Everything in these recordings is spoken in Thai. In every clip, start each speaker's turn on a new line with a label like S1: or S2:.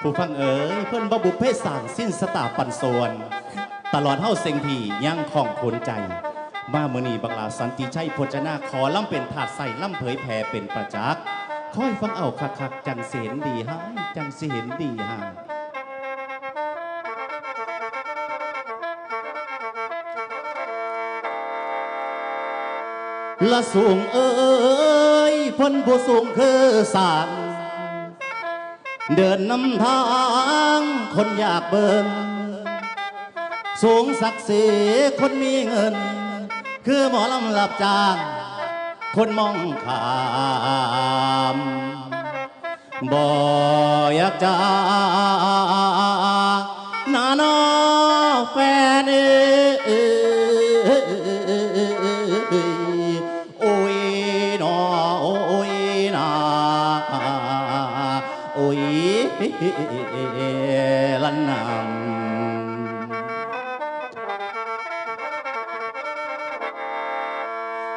S1: ผู้ฟังเอ๋ยเพิ่อนบ่บุพเพสางสิ้นสตาปันส่วนตลอดเฮาเซ็งทียังของคนใจ มามื้อนี้บักลาสันติชัยพจนาขอล่ำเป็นถาดใส่ล่ำเผยแผ่เป็นประจักษ์คอยฟังเอาคักๆจังเสียนดีหายจังเสิเห็นดีหายละสูงเอ้ยเพ้นผู้สูงคือสาง เดินนำทางคนอยากเบิ่งสูงศักดิ์ศรีคนมีเงิน คือหมอลำหลับจางคนมองขามบ่อยากจะห ลันนำ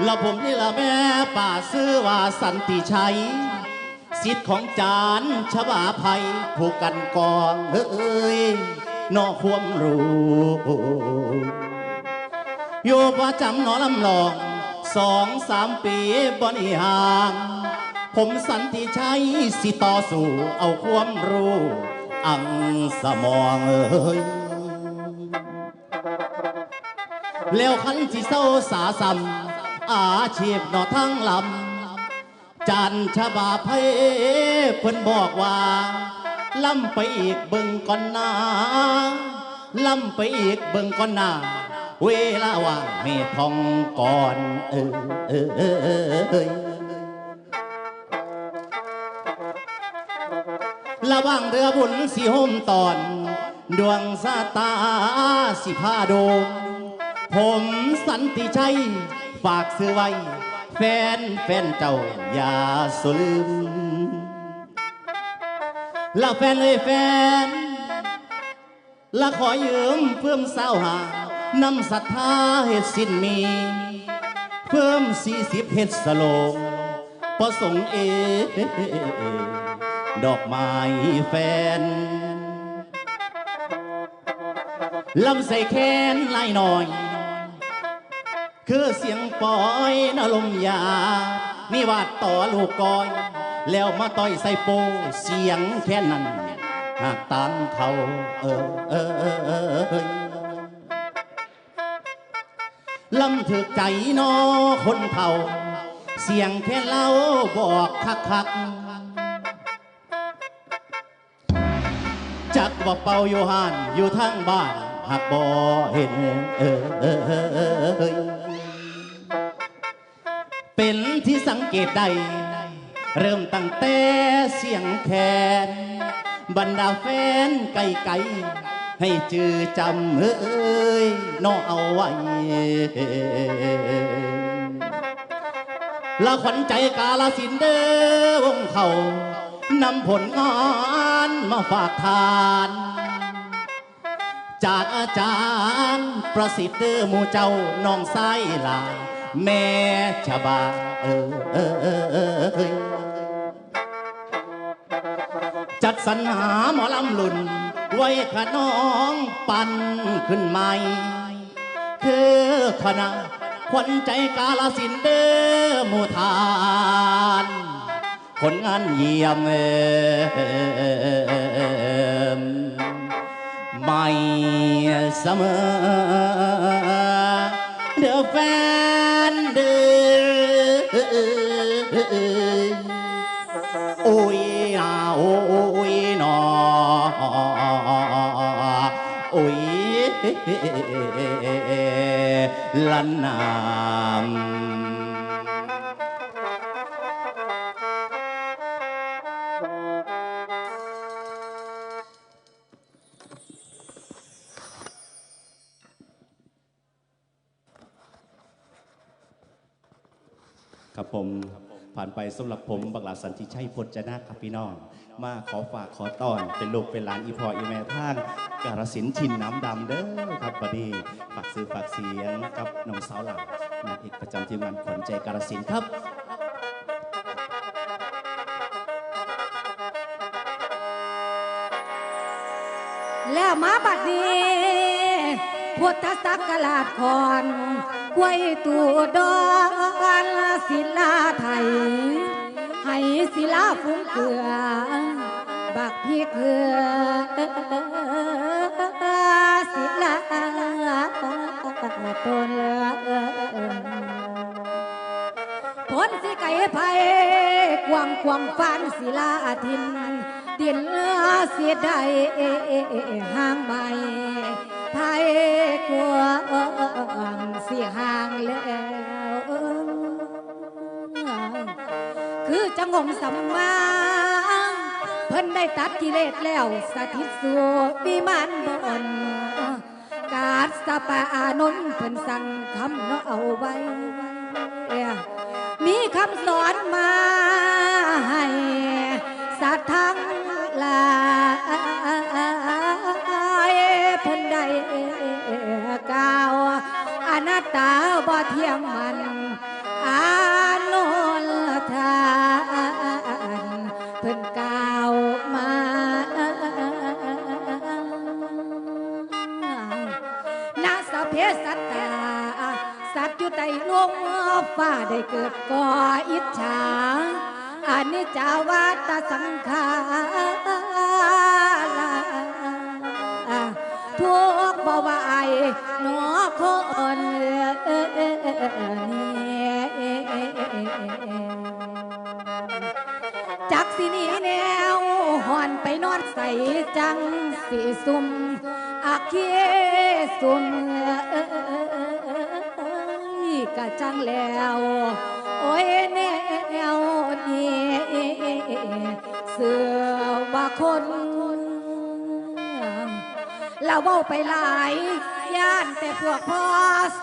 S1: แล้วผมนี่ละแม่ป่าซื้อว่าสันติชัยสิทธิ์ของจานชบาภัยผูกกันกองเอ้ยนอความรู้อยู่ประจำนอลำลองสองสามปีบนิหาง ผมสันติชัยสิต่อสู้เอาความรู้ อังสมองเอ้ยแล้วคันสิเศร้าสาสำอาชีพหนอทั้งลำจันชบาเพเพิ่นบอกว่าล่ำไปอีกเบิ่งก่อนหนาล่ำไปอีกเบิ่งก่อนหนาเวลาว่างเมทองก่อนเออเออเออ ระวังเรือบุญสีห่มตอน ดวงสาตาสิพาโดงผมสันติชัยฝากซื้อไว้ แฟนแฟนเจ้าอย่าสลืมละแฟนเลยแฟนละขอยืมเพิ่มเศร้าหานำศรัทธาเฮ็ดสิ้นมี เพิ่มสี่สิบเฮ็ดสโลงประสงค์เอ ดอกไม้แฟนลำใส่แค้นลายหน่อย คือเสียงปอยนลมยามีวาดต่อลูกกอย แล้วมาต่อยใส่โปเสียงแค่นั้นหากตามเขาเออเออเออเออเออลำถึกใจนอคนเท่า เสียงแค่เล่าบอกคักคัก จักว่าเป่าอยู่หานอยู่ทางบ้านหากบ่เห็นเออเออเออเออเป็นที่สังเกตได้เริ่มตั้งแต่เสียงแคนบรรดาแฟนไก่ไก่ให้จือจำเอ้ยน้อเอาไว้ละขวัญใจกาลสินเด้อวงเขา นำผลงานมาฝากทาน จากอาจารย์ประสิทธิ์หมู่เจ้าน้องไส้ลา แม่ชะบาเออเออเออเออจัดสรรหาหมอลำลุน ไว้ขน้องปั่นขึ้นใหม่ คือคณะขวัญใจกาลสินเดอหมู่ทา ผลงานเยี่ยมเอมใหม่เสมอเด้อแฟนเด้อโอ้ยนาโอ้ยนอโอ้ยลันนาม ครับผมผ่านไปสำหรับผมบักหลาสันติชัยพจนะครับพี่น้อง มาขอฝากขอต้อนเป็นลูกเป็นหลานอีพออีแม่ท่านการสินธุ์ชินน้ำดำเด้อครับบัดนี้ฝากซื้อฝากเสียงกับน้องสาวหลานนางเอกประจำทีมงานขวัญใจการสินธุ์ครับ
S2: แล้วมาบัดนี้พุทธศักราชคอน กวยตูดอนศิลาไทย ให้ศิลาฟุ้งเกลือ บักพี่เกลือศิลาตนผลสิไก่ไผ่กวางความฝันศิลาทินดินเสียดายห่างใบ ไผ่กวางสีห่างแล้วคือจังองค์สัมมาเพิ่นได้ตัดกิเลสแล้วสถิตสู่วิมานบนกาดสปาอานนเพิ่นสั่งคำเนาะเอาไว้ มีคำสอนมาให้สัตว์ทั้ง กล่าวอนัตตาบ่เที่ยงมันอานนทานเพิ่นกล่าวมานาสพเพสัตตาสัตว์อยู่ใต้ลมฟ้าได้เกิดก่ออิจฉาอันนี้จาวัตสังขาร กข์บ่ไหวหนอคนจักสินีแนวหอนไปนอนใส่จังสีซุ่มอาเคีซุ่มกะจังแล้ว โอ้ยแนวนี้เสือว่าคน เราเว้าไปหลายย่านแต่พวกพ่อ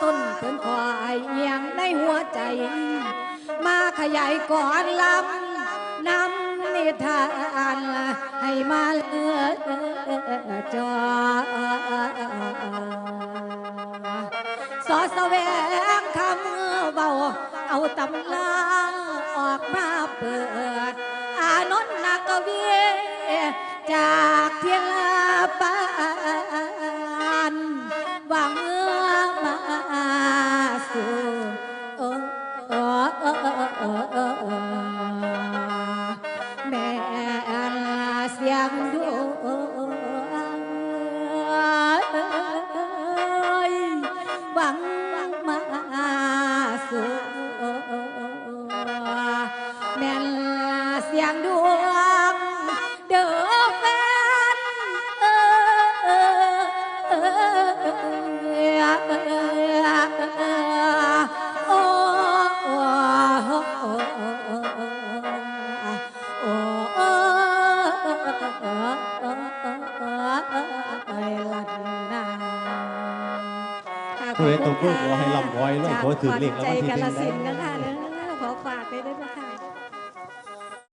S2: ส้นเพิ่นคอยเอียงในหัวใจ มาขยายก่อนลำนำนิทานให้มาเลือจอสอสแสวงคำเบาเอาตำลาออกมาเปิด อานนท์นักเวี จากเทียปานหวังมาสู่โอ้โอ้โอ้โอ้โอ้โอ้แม่เสียงดวงหวังมาสู่แม่นเสียงดวง
S1: ผู้ใดตกลูกขอให้ร่ำขอให้วยขอถือเลขแล้วมันที่
S2: กา
S1: ห
S2: ลยนธุ์
S1: ได้